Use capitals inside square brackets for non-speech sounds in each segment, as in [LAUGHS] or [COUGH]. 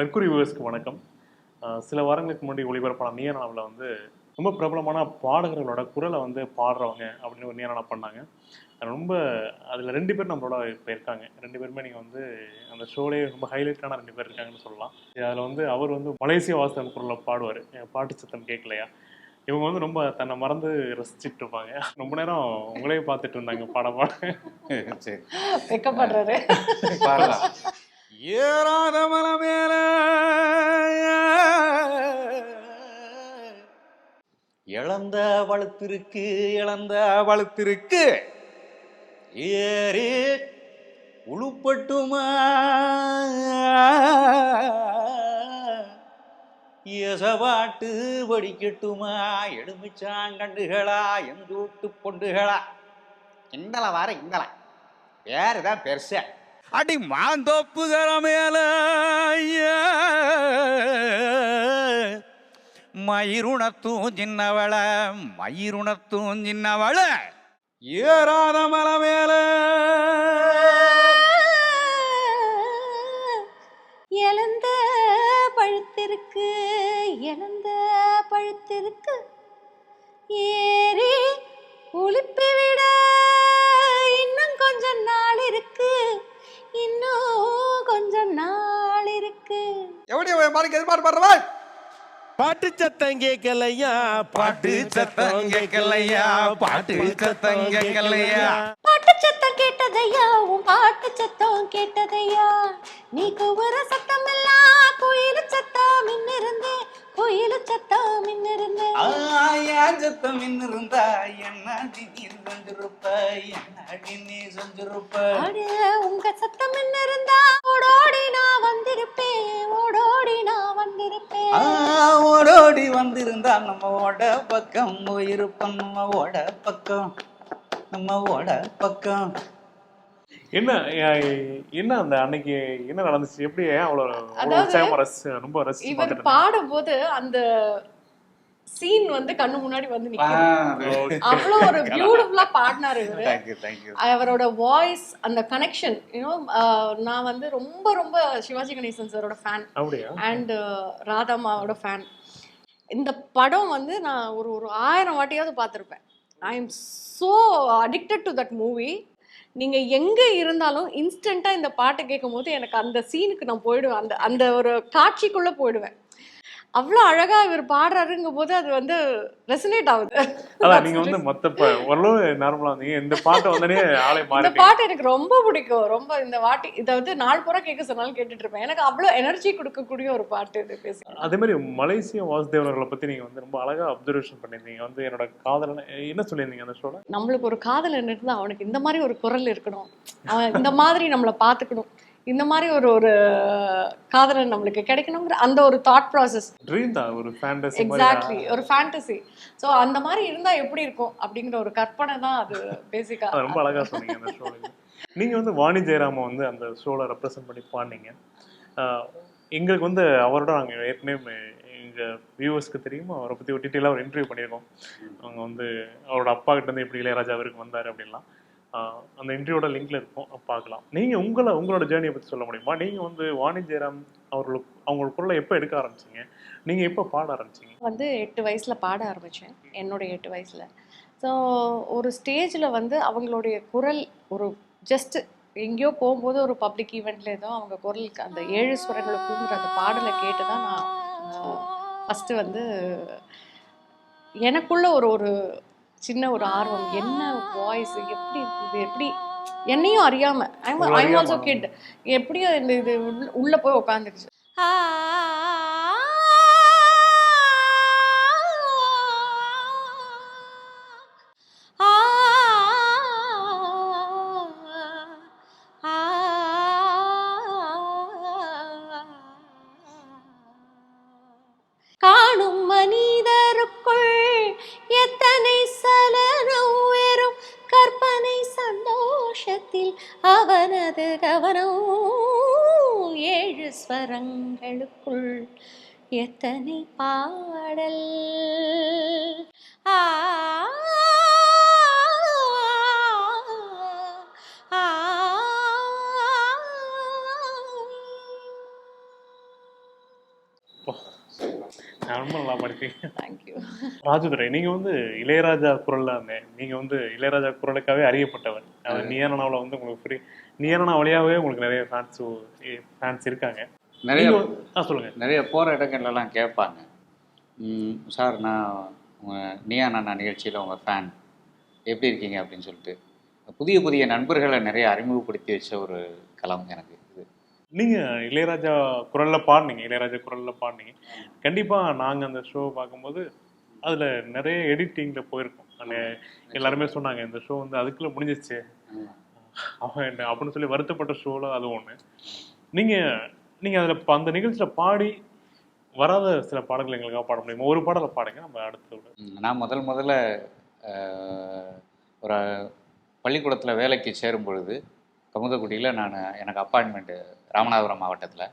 Mercury வியூவர்ஸ்க்கு வணக்கம். சில வாரங்களுக்கு முன்னாடி ஒளிபரப்பான நீயனாவில் வந்து ரொம்ப பிரபலமான பாடகர்களோட குரலை வந்து பாடுறவங்க அப்படின்னு ஒரு நீயனான பண்ணாங்க. அது ரொம்ப அதில் ரெண்டு பேர் நம்மளோட இப்போ இருக்காங்க ரெண்டு பேருமே நீங்கள் வந்து அந்த ஷோலேயே ரொம்ப ஹைலைட்டான ரெண்டு பேர் இருக்காங்கன்னு சொல்லலாம். அதில் வந்து அவர் வந்து மலேசிய வாசகன் குரலை பாடுவார். பாட்டு சத்தம் கேட்கலையா இவங்க வந்து ரொம்ப தன்னை மறந்து ரசிச்சுட்டு இருப்பாங்க. ரொம்ப நேரம் உங்களையே பார்த்துட்டு இருந்தாங்க பாட பாட. சரி. ஏறாத மலை மேல இழந்த வளத்திற்கு இழந்த வளத்திற்கு ஏறி உழுப்பட்டுமா? எசவாட்டு வடிக்கட்டுமா? எலுமிச்சாங்கண்டுகளா எந்தூட்டு பொண்டுகளா? இந்தல வார இந்தல வேறுதான் பெருசா. அடி மாந்தோப்புகிற மேல மயிருணத்தும் சின்னவள மயிருணத்தும் சின்னவள. ஏறாத மலை மேல. இழந்த பழுத்திருக்கு இழந்த பழுத்திருக்கு. ஏறி உளுப்பி பாருங்க எது பாட்டு சத்தம் கேட்கலையா பாட்டு சத்தம் கேட்கலையா பாட்டு சத்தம் கேட்கலையா பாட்டு சத்தம் கேட்டதையா உன் பாட்டு சத்தம் கேட்டதையா? நீ கூவுற சத்தம் எல்லாம் கோயில் சத்தம் மின்னிருந்து கோயில் சத்தம் மின்னிருந்து ஏன் சத்தம் இருந்தா என்ன நீ செஞ்சிருப்ப என்ன நீ செஞ்சிருப்ப அட உங்க சத்தம் மின்னிருந்தா ஓடோடி நான் ஓடோடி வந்திருந்தா நம்ம ஓட பக்கம். போயிருப்போம் நம்ம ஓட பக்கம். நம்ம ஓட பக்கம். என்ன என்ன அந்த அன்னைக்கு என்ன நடந்துச்சு? எப்படி ஏன் அவ்வளோ அவ்வளோ அதாவது உற்சாகமா ரசி ரொம்ப ரசிச்சு இவர் பாடும்போது அந்த சீன் வந்து கண்ணு முன்னாடி வந்து நிக்குது. அவ்வளோ ஒரு பியூட்டிஃபுல்லா [LAUGHS] பாடினாரு இவரு. அவரோட வாய்ஸ் அந்த கனெக்ஷன் யூனோ நான் வந்து ரொம்ப ரொம்ப சிவாஜி கணேசன் சாரோட ஃபேன் அண்ட் ராதாமாவோட ஃபேன் இந்த படம் வந்து நான் ஒரு ஒரு ஆயிரம் வாட்டியாவது பார்த்துருப்பேன். I am so addicted to that movie நீங்கள் எங்கே இருந்தாலும் இன்ஸ்டண்ட்டாக இந்த பாட்டை கேட்கும்போது எனக்கு அந்த சீனுக்கு நான் போயிடுவேன். அந்த அந்த ஒரு காட்சிக்குள்ளே போயிடுவேன். அவ்வளோ அழகாக இவர் பாடுறாருங்கும் போது அது வந்து ரெசனேட் ஆகுது. அதான் நீங்க வந்து மொத்த ஓரளவு நார்மலா வந்தீங்க இந்த பாட்டை வந்தனே ஆளை இந்த பாட்டு எனக்கு ரொம்ப பிடிக்கும். ரொம்ப இந்த வாட்டி இதை வந்து நாள் பூரா கேட்க சொன்னாலும் கேட்டுட்டு இருப்பேன். எனக்கு அவ்வளோ எனர்ஜி கொடுக்கக்கூடிய ஒரு பாட்டு இது பேச அதே மாதிரி மலேசிய வாசுதேவர்களை பத்தி நீங்க வந்து ரொம்ப அழகா அப்சர்வேஷன் பண்ணியிருந்தீங்க. வந்து என்னோட காதலன் என்ன சொல்லியிருந்தீங்க அந்த ஷோல நம்மளுக்கு ஒரு காதலன் இருந்தா அவனுக்கு இந்த மாதிரி ஒரு குரல் இருக்கணும். அவன் இந்த மாதிரி நம்மளை பார்த்துக்கணும். இந்த மாதிரி ஒரு ஒரு காதலன் நம்மளுக்கு கிடைக்கணுங்கிற அந்த ஒரு தாட் ப்ராசஸ் ட்ரீம் தான் ஒரு ஃபேண்டசி எக்ஸாக்ட்லி ஒரு ஃபேண்டசி ஸோ அந்த மாதிரி இருந்தா எப்படி இருக்கும் அப்படிங்கிற ஒரு கற்பனை தான் அது பேசிக்கா ரொம்ப அழகா சொன்னீங்க அந்த ஷோல நீங்க வந்து வாணி ஜெயராம வந்து அந்த ஷோல ரெப்ரசென்ட் பண்ணி பாடினீங்க. எங்களுக்கு வந்து அவரோட நாங்கள் ஏற்கனவே எங்க வியூவர்ஸ்க்கு தெரியும்? அவரை பத்தி ஒரு டீட்டெயிலாக ஒரு இன்டர்வியூ பண்ணியிருக்கோம். அவங்க வந்து அவரோட அப்பா கிட்ட இருந்து எப்படி இளையராஜா அவருக்கு வந்தார் அப்படின்லாம். அந்த இன்டர்வியூட லிங்க்ல இருக்கும். பார்க்கலாம். நீங்க உங்களை உங்களோட ஜேர்னியை பத்தி சொல்ல முடியுமா? நீங்க வந்து வாணி ஜெயராம் அவர்களுக்கு அவங்களோட குரலை எப்போ எடுக்க ஆரம்பிச்சீங்க? நீங்க எப்போ பாட ஆரம்பிச்சீங்க? வந்து எட்டு வயசுல பாட ஆரம்பிச்சேன். என்னுடைய எட்டு வயசுல. ஸோ ஒரு ஸ்டேஜில் வந்து அவங்களுடைய குரல் ஒரு ஜஸ்ட் எங்கேயோ போகும்போது ஒரு பப்ளிக் ஈவெண்ட்ல ஏதோ அவங்க குரலுக்கு அந்த ஏழு சுரங்களை அந்த பாடலை கேட்டு தான் நான் ஃபஸ்ட்டு வந்து எனக்குள்ள ஒரு ஒரு சின்ன ஒரு ஆர்வம். என்ன வாய்ஸ் எப்படி இருக்குது எப்படி? என்னையும் அறியாம. உங்களை ஐம் ஆல்சோ. கிட் எப்படியும் இந்த இது உள்ள- உள்ள போய் உட்காந்துருச்சு ஸ்வரங்களுக்குள் எத்தனை பாடல்? ஆ [LAUGHS] ரொம்ப நல்லா படிப்பீங்க. தேங்க்யூ ராஜதுரை நீங்க வந்து இளையராஜா குரல்ல நீங்க வந்து இளையராஜா குரலுக்காகவே அறியப்பட்டவர். அது நியரனாவில் வந்து உங்களுக்கு ஃப்ரீ நியரனா வழியாவே உங்களுக்கு நிறைய ஃபேன்ஸ் ஃபேன்ஸ் இருக்காங்க. நிறைய ஆ சொல்லுங்க. நிறைய போகிற இடங்கள்லாம் கேட்பாங்க. ம், சார் நான் உங்கள் நியா நானா நிகழ்ச்சியில் உங்கள் ஃபேன் எப்படி இருக்கீங்க அப்படின்னு சொல்லிட்டு. புதிய புதிய நண்பர்களை நிறைய அறிமுகப்படுத்தி வச்ச ஒரு களம் எனக்கு. நீங்க இளையராஜா குரல்ல பாடுனீங்க இளையராஜா குரல்ல பாடுனீங்க. கண்டிப்பா நாங்க அந்த ஷோ பார்க்கும்போது அதுல நிறைய எடிட்டிங்ல போயிருக்கோம். எல்லாருமே சொன்னாங்க இந்த ஷோ வந்து அதுக்குள்ள முடிஞ்சிச்சு அவன் என்ன அப்படின்னு சொல்லி வருத்தப்பட்ட ஷோல அது ஒண்ணு. நீங்க நீங்க அதுல அந்த நிகழ்ச்சியில பாடி வராத சில பாடல்கள் எங்களுக்காக பாட முடியுமா? ஒரு பாடலை பாடுங்க நம்ம அடுத்து நான் முதல் முதல்ல ஒரு பள்ளிக்கூடத்தில் வேலைக்கு சேரும் பொழுது கமுதக்குடியில் நான் எனக்கு அப்பாயின்மெண்ட்டு ராமநாதபுரம் மாவட்டத்தில்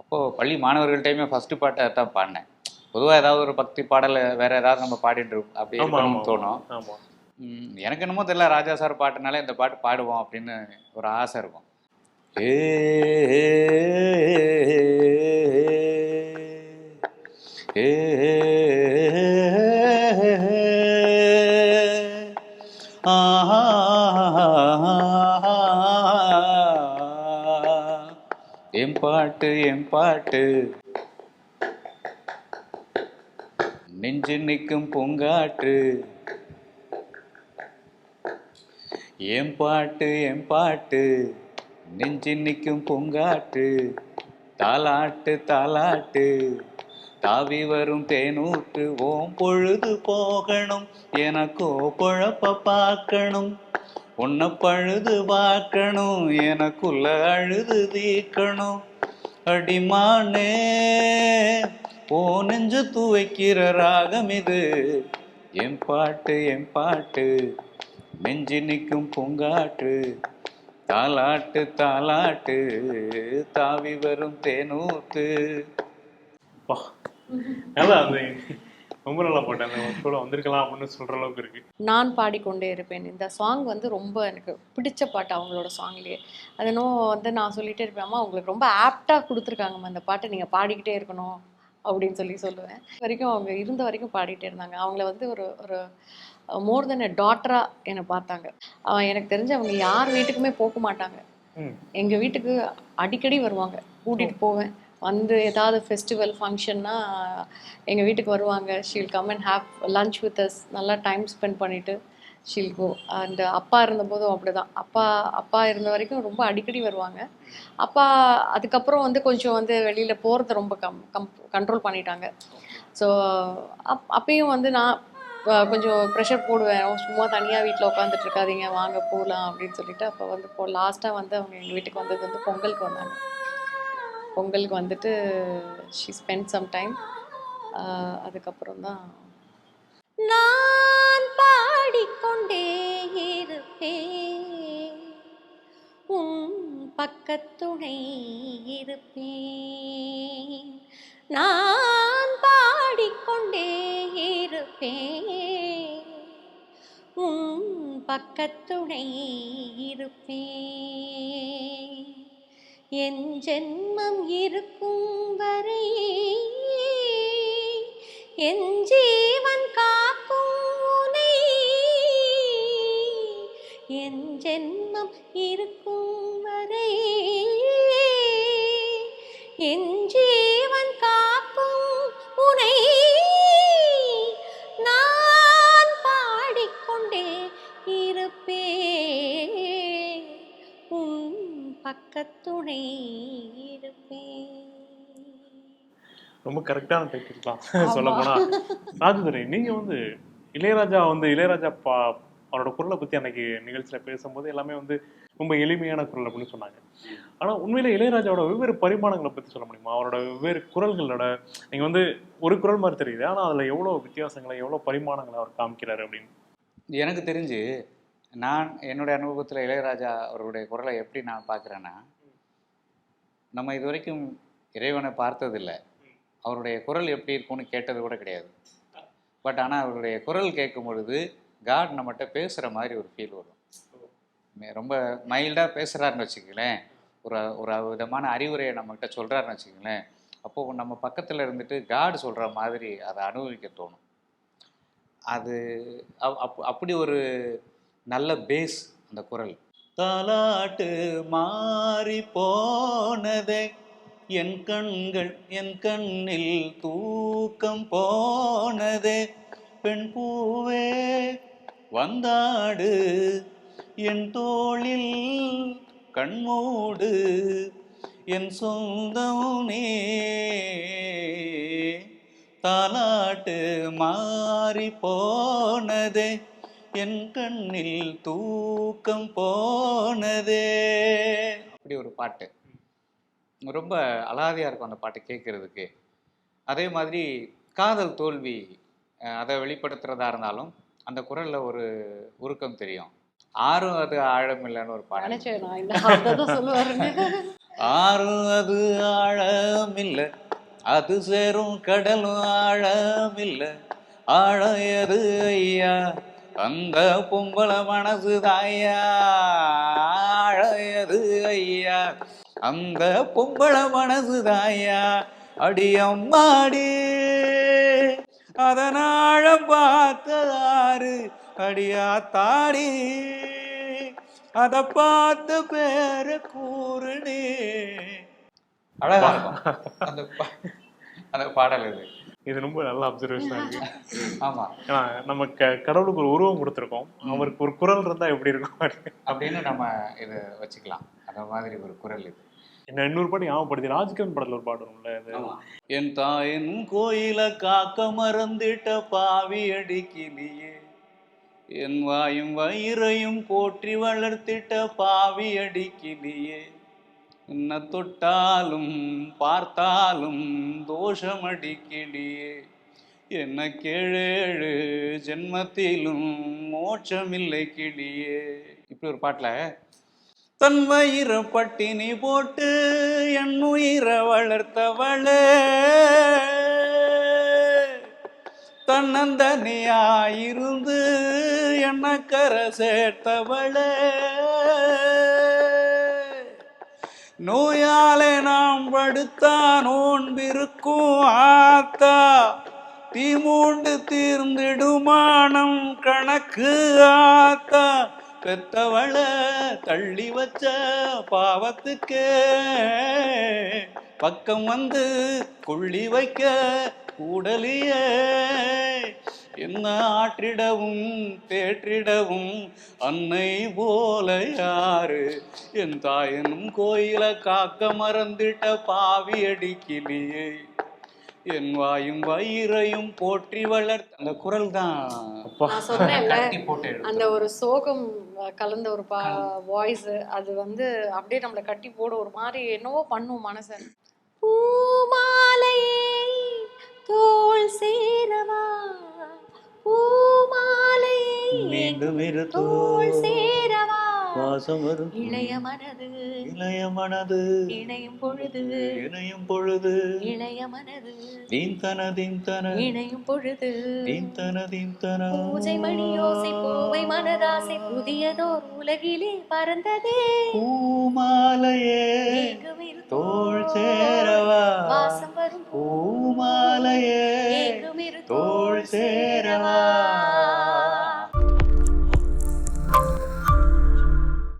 அப்போது பள்ளி மாணவர்கள்ட்டையுமே ஃபஸ்ட்டு பாட்டை தான் பாடினேன் பொதுவாக ஏதாவது ஒரு பக்தி பாடலை வேற ஏதாவது நம்ம பாடிட்டு இருப்போம் அப்படி ஆமா ஆமா இருக்கணும்னு தோணும் எனக்கு என்னமோ தெரியல ராஜா சார் பாட்டுனாலே இந்த பாட்டு பாடுவோம் அப்படின்னு ஒரு ஆசை இருக்கும் ஏ ஏ பாட்டு என் பாட்டு. நெஞ்சு நிற்கும் பொங்காற்று. என் பாட்டு என் பாட்டு. நெஞ்சு நிற்கும் பொங்காற்று. தாலாட்டு தாலாட்டு தாவி வரும் தேனூற்று. ஓம் பொழுது போகணும். எனக்கோ பொழப்ப பார்க்கணும். உன்னை பழுது பார்க்கணும் எனக்குள்ள அழுது தீர்க்கணும். அடிமானே ஓ நெஞ்சு துவைக்கிற ராகம் இது. என் பாட்டு என் பாட்டு நெஞ்சு நிற்கும் பூங்காற்று. தாலாட்டு தாலாட்டு தாவி வரும் தேனூத்து வா. நல்லா ரொம்ப நல்லா போட்டேன். அந்த வந்திருக்கலாம் அப்படின்னு சொல்ற அளவுக்கு இருக்கு. நான் பாடிக்கொண்டே இருப்பேன். இந்த சாங் வந்து ரொம்ப எனக்கு பிடிச்ச பாட்டு அவங்களோட சாங்லேயே அது இன்னும் வந்து நான் சொல்லிட்டே இருப்பேன் உங்களுக்கு ரொம்ப ஆப்டாக கொடுத்துருக்காங்கம்மா அந்த பாட்டை. நீங்கள் பாடிக்கிட்டே இருக்கணும் அப்படின்னு சொல்லி சொல்லுவேன். வரைக்கும் அவங்க இருந்த வரைக்கும் பாடிட்டே இருந்தாங்க. அவங்கள வந்து ஒரு ஒரு மோர் தென் எ டாட்டராக என்னை பார்த்தாங்க. எனக்கு தெரிஞ்சு அவங்க யார் வீட்டுக்குமே போக மாட்டாங்க. ம். எங்கள் வீட்டுக்கு அடிக்கடி வருவாங்க. கூட்டிகிட்டு போவேன். வந்து ஏதாவது ஃபெஸ்டிவல் ஃபங்க்ஷன்னா எங்கள் வீட்டுக்கு வருவாங்க. She'll come and have lunch with us நல்லா டைம் ஸ்பெண்ட் பண்ணிவிட்டு ஷீல் கோ அண்ட் அப்பா இருந்தபோதும் அப்படிதான். அப்பா அப்பா இருந்த வரைக்கும் ரொம்ப அடிக்கடி வருவாங்க. அப்பா அதுக்கப்புறம் வந்து கொஞ்சம் வந்து வெளியில் போகிறத ரொம்ப கம் கம் கண்ட்ரோல் பண்ணிட்டாங்க. ஸோ அப் அப்பயும் வந்து நான் கொஞ்சம் ப்ரெஷர் போடுவேன். சும்மா தனியாக வீட்டில் உட்காந்துட்டு இருக்காதீங்க. வாங்க போகலாம் அப்படின்னு சொல்லிட்டு அப்போ வந்து போ லாஸ்ட்டாக வந்து அவங்க எங்கள் வீட்டுக்கு வந்தது வந்து பொங்கலுக்கு வந்தாங்க. பொங்கலுக்கு வந்துட்டு ஷி ஸ்பெண்ட் சம் டைம் அதுக்கப்புறம் தான். நான் பாடிக்கொண்டே இருப்பேன். உன் பக்கத்துணை இருப்பேன். நான் பாடிக்கொண்டே இருப்பேன். உன் பக்கத்துணை இருப்பேன். என் ஜென்மம் இருக்கும் வரை என் ஜீவன் காக்கும் உனை என் ஜென்மம் இருக்கும் வரை என் ஜீ இருப்பேன் ரொம்ப கரெக்டான டைட்டில் தான். சொல்ல போனா ராஜதுரை நீங்க வந்து இளையராஜா வந்து இளையராஜா பா அவரோட குரலை பத்தி அன்னைக்கு நிகழ்ச்சியில பேசும்போது எல்லாமே வந்து ரொம்ப எளிமையான குரல் அப்படின்னு சொன்னாங்க. ஆனா உண்மையில இளையராஜாவோட வெவ்வேறு பரிமாணங்களை பத்தி சொல்ல முடியுமா? அவரோட வெவ்வேறு குரல்களோட நீங்க வந்து ஒரு குரல் மாதிரி தெரியுது ஆனா அதுல எவ்வளவு வித்தியாசங்களை எவ்வளவு பரிமாணங்களை அவர் காமிக்கிறாரு அப்படின்னு? எனக்கு தெரிஞ்சு நான் என்னுடைய அனுபவத்தில் இளையராஜா அவருடைய குரலை எப்படி நான் பார்க்குறேன்னா நம்ம இது வரைக்கும் இறைவனை பார்த்ததில்லை. அவருடைய குரல் எப்படி இருக்கும்னு கேட்டது கூட கிடையாது. பட் ஆனால் அவருடைய குரல் கேட்கும் பொழுது காட் நம்மகிட்ட பேசுகிற மாதிரி ஒரு ஃபீல் வரும். ரொம்ப மைல்டாக பேசுகிறாருன்னு வச்சுக்கங்களேன். ஒரு ஒரு விதமான அறிவுரையை நம்மகிட்ட சொல்கிறாருன்னு வச்சுக்கங்களேன். அப்போது நம்ம பக்கத்தில் இருந்துட்டு காடு சொல்கிற மாதிரி அதை அனுபவிக்க தோணும். அது அப்- அப்- அப்படி ஒரு நல்ல பேஸ் அந்த குரல். தாலாட்டு மாறி போனதே என் கண்கள் என் கண்ணில் தூக்கம் போனதே. பெண் பூவே வந்தாடு என் தோளில் கண்மூடு என் சொந்தம் நீ. தாலாட்டு மாறி போனதே என் கண்ணில் தூக்கம் போனதே. அப்படி ஒரு பாட்டு. ரொம்ப அலாதியாக இருக்கும் அந்த பாட்டு கேட்குறதுக்கு. அதே மாதிரி காதல் தோல்வி அதை வெளிப்படுத்துறதா இருந்தாலும் அந்த குரலில் ஒரு உருக்கம் தெரியும். ஆறும் அது ஆழம் இல்லைன்னு ஒரு பாட்டு ஆறும் அது ஆழமில்லை அது சேரும் கடலும் ஆழமில்லை ஆழம் எது ஐயா? அந்த பொம்பளை மனசு தாயா ஆழம் எது ஐயா. அந்த பொம்பளை மனசு தாயா அடியம்மாடி அதனாழ பார்த்ததாரு அடியா தாடி அத பார்த்த பேர கூறுனே. அழகா இருக்கும். அந்த அந்த பாடல் இது. இது ரொம்ப நல்ல அப்சர்வேஷனாக இருக்கு. [LAUGHS] ஆமா. ஏன்னா நம்ம க கடவுளுக்கு ஒரு உருவம் கொடுத்துருக்கோம். அவருக்கு ஒரு குரல் இருந்தால் எப்படி இருக்கும்? அப்படின்னு நம்ம இதை வச்சுக்கலாம். அந்த மாதிரி ஒரு குரல் இது. என்ன இன்னொரு பாட்டு ஞாபகப்படுத்தி ராஜ்கவன் படத்துல ஒரு பாட்டு இது என் தாயின் கோயில காக்க மறந்திட்ட பாவி அடிக்கிலியே என் வாயும் வயிறையும் போற்றி வளர்த்திட்ட பாவி அடிக்கிலியே என்ன தொட்டாலும் பார்த்தாலும் தோஷம் அடிக்கிலியே என்ன கேழேழு ஜென்மத்திலும் மோட்சமில்லை கிளியே இப்படி ஒரு பாட்டில் தன் வயிற பட்டினி போட்டு என் உயிரை வளர்த்தவளே. தன்னந்தனியாயிருந்து என்ன கரை சேர்த்தவளே. நோயாலே நாம் படுத்தா நோன்பிருக்கும் ஆத்தா. தீமூண்டு தீர்ந்திடுமானம் கணக்கு ஆத்தா. பெத்தவள தள்ளி வச்ச பாவத்துக்கு பக்கம் வந்து கொள்ளி வைக்க கூடலியே. என்ன ஆற்றிடவும் தேற்றிடவும் அன்னை போல யாரு? என் தாயனும் கோயில காக்க மறந்திட்ட பாவி அடிக்கிலியே. என் வாயும் வயிறையும் போற்றி வளர்த்த அந்த குரல் தான் அந்த. ஒரு சோகம் கலந்த ஒரு பா வாய்ஸ் அது வந்து அப்படியே நம்மளை கட்டி போட ஒரு மாதிரி என்னவோ பண்ணும் மனசை பூமாலையே தோல் சேரவா? பூமாலையே மீண்டும் இரு தோல் சேரவா வாசம் வரும். இளைய மனது. இளைய மனது. இணையும் பொழுது. இணையும் பொழுது. இளைய மனது. தீந்தன தீந்தன இணையும் பொழுது. தீந்தன தீந்தன பூஜை மணி யோசை பூவை மனதாசை புதியதோர் உலகிலே பறந்ததே. பூமாலையே தோள் சேரவா. வாசம் வரும். பூமாலையே ஏகுமிரு தோள் சேர